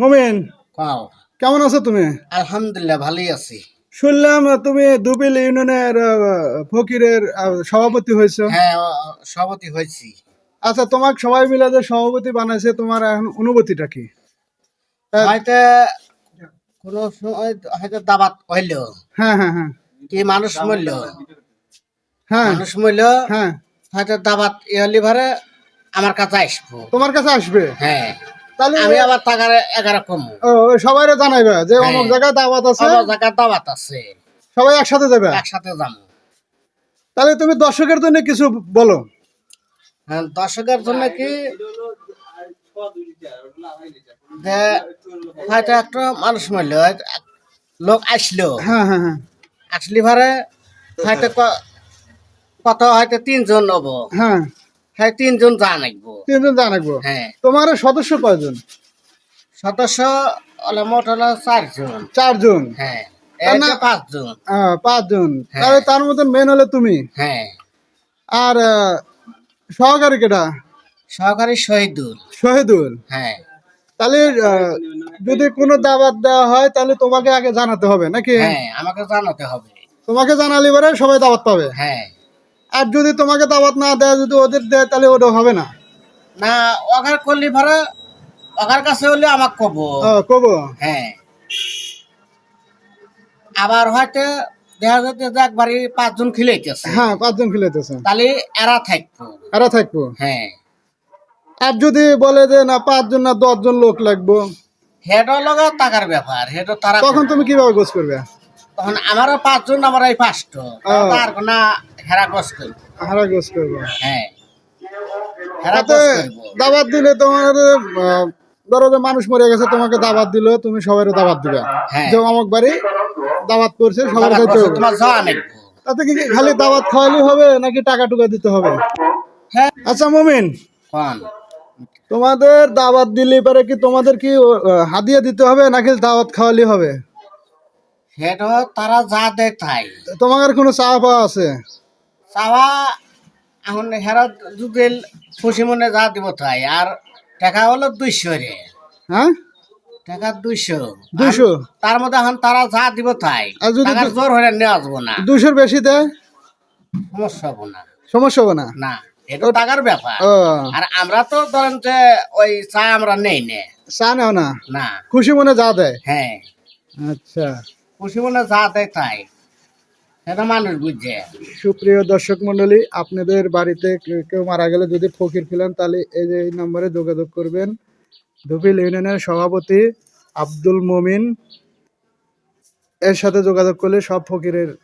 মমিন কেমন আছো তুমি? আলহামদুলিল্লাহ ভালোই আছি। শুনলাম তুমি দুবিল ইউনিয়নের ফকিরের সভাপতি হয়েছো। হ্যাঁ সভাপতি হয়েছি। আচ্ছা তোমাকে সবাই মিলে যে সভাপতি বানাইছে তোমার এখন অনুভূতিটা কি? হ্যাঁ। হয়তো কোনো সময় হয়তো দাবাত হইল। হ্যাঁ হ্যাঁ হ্যাঁ। কি মানুষ মরল? হ্যাঁ। মানুষ মরল হ্যাঁ। হয়তো দাবাত এ হলি ভরে আমার কাছে আসব। তোমার কাছে আসবে? হ্যাঁ। তাহলে আমি আবার টাকার এগারো কম। ও, সবাই জানাইবে যে হ্যাঁ। অমুক জায়গায় দাওয়াত আছে। জায়গায় দাবাত আছে। সবাই একসাথে যাবে? একসাথে যাব। তাহলে তুমি দর্শকের জন্য কিছু বলো। হ্যাঁ, দর্শকের জন্য কি? যে হয়তো একটা মানুষ মরল লোক আসলো। হ্যাঁ হ্যাঁ হ্যাঁ। আসলি ভারে হয়তো কত হয়তো তিনজন হব। হ্যাঁ। হ্যাঁ তিনজন যা নাকবো তিনজন হ্যাঁ। তোমার সদস্য কয়জন? সদস্য হলো মোট হলো চারজন। চারজন? হ্যাঁ পাঁচজন। পাঁচজন। হ্যাঁ। তাহলে তার মধ্যে মেন হলে তুমি? হ্যাঁ। আর সহকারী কেটা সহকারী শহীদুল। শহীদুল? হ্যাঁ। তাহলে যদি কোনো দাবাত দেওয়া হয় তাহলে তোমাকে আগে জানাতে হবে নাকি? হ্যাঁ আমাকে জানাতে হবে। তোমাকে জানালে পরে সবাই দাওয়াত পাবে? হ্যাঁ। আর যদি তোমাকে দাওয়াত না দেয় যদি ওদের দেয় তাহলে ওটা হবে না। না অগার করলি ভরে অগার কাছে হলে আমাকে কব। কব? হ্যাঁ। আবার হয়তো দেখা যাচ্ছে যে একবারই পাঁচজন খিলাইতেছে। হ্যাঁ পাঁচজন খেলেতেছে তাহলে এরা থাকব। এরা থাকব? হ্যাঁ। আর যদি বলে যে না পাঁচজন না দশজন লোক লাগবো? হেডও লগা টাকার ব্যাপার হেডও তারা তখন তুমি কীভাবে গোছ করবে? তখন আমারও পাঁচজন আমার এই পাঁচটো। তার না হেরা গছ করব। হারা গোছ করব। হ্যাঁ। হেরা তাতে করব। দাবাত দিলে তোমার ধরো যে মানুষ মরে গেছে তোমাকে দাবাত দিল তুমি দাবাত দিবে। হ্যাঁ। যে অমুক বাড়ি দাবাত করছে সবার খাইতে তোমার তাতে কি খালি দাবাত খাওয়ালি হবে নাকি টাকা টুকা দিতে হবে? হ্যাঁ। আচ্ছা মমিন। কোন? তোমাদের দাওয়াত দিলে পারে কি তোমাদের কি হাদিয়া দিতে হবে নাকি দাওয়াত খাওয়ালি হবে? হেডও তারা যা দেয় তাই। তোমাদের কোনো চা পাওয়া আছে? চাওয়া এখন হেরা যদি খুশি মনে যা দিব তাই আর টাকা হলো দুইশো রে হ্যাঁ টাকা দুইশো। তার মধ্যে এখন তারা যা দিব তাই টাকার জোর হলে যাব না। বেশি দেয় সমস্যা হব না। সমস্যা হবে না? না এটা টাকার ব্যাপার আর আমরা তো ধরেন যে ওই চা আমরা নেই নে? চা নেও না? না। খুশি মনে যা দেয় হ্যাঁ আচ্ছা। খুশি মনে যা দেয় তাই সুপ্রিয় দর্শক মন্ডলী আপনাদের বাড়িতে কেউ- মারা গেলে যদি ফকির ফেলেন তাহলে এই যে এই নম্বরে যোগাযোগ করবেন। ধুপিল ইউনিয়নের সভাপতি আব্দুল মমিন এর সাথে যোগাযোগ করলে সব ফকিরের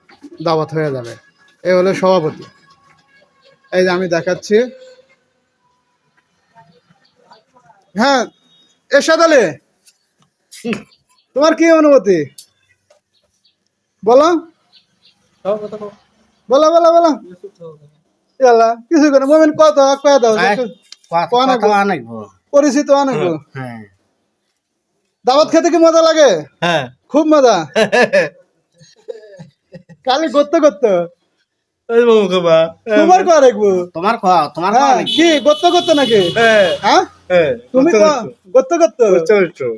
দাওয়াত হয়ে যাবে। এ হলো সভাপতি। এই যে আমি দেখাচ্ছি। হ্যাঁ এরশাদ আলী, তোমার কি অনুভূতি? বলো। বলো বলো বলো। ইয়ালা কিছু করে মোমেন কত কয়ে দাও হ্যাঁ। পরিচিত অনেক হ্যাঁ দাওয়াত খেতে কি মজা লাগে? হ্যাঁ। খুব মজা। কালি করতে করতে তোমার রাখব? হ্যাঁ নাকি? কি করতে করতে নাকি? হ্যাঁ। হ্যাঁ? হ্যাঁ তুমি করতে করতে চল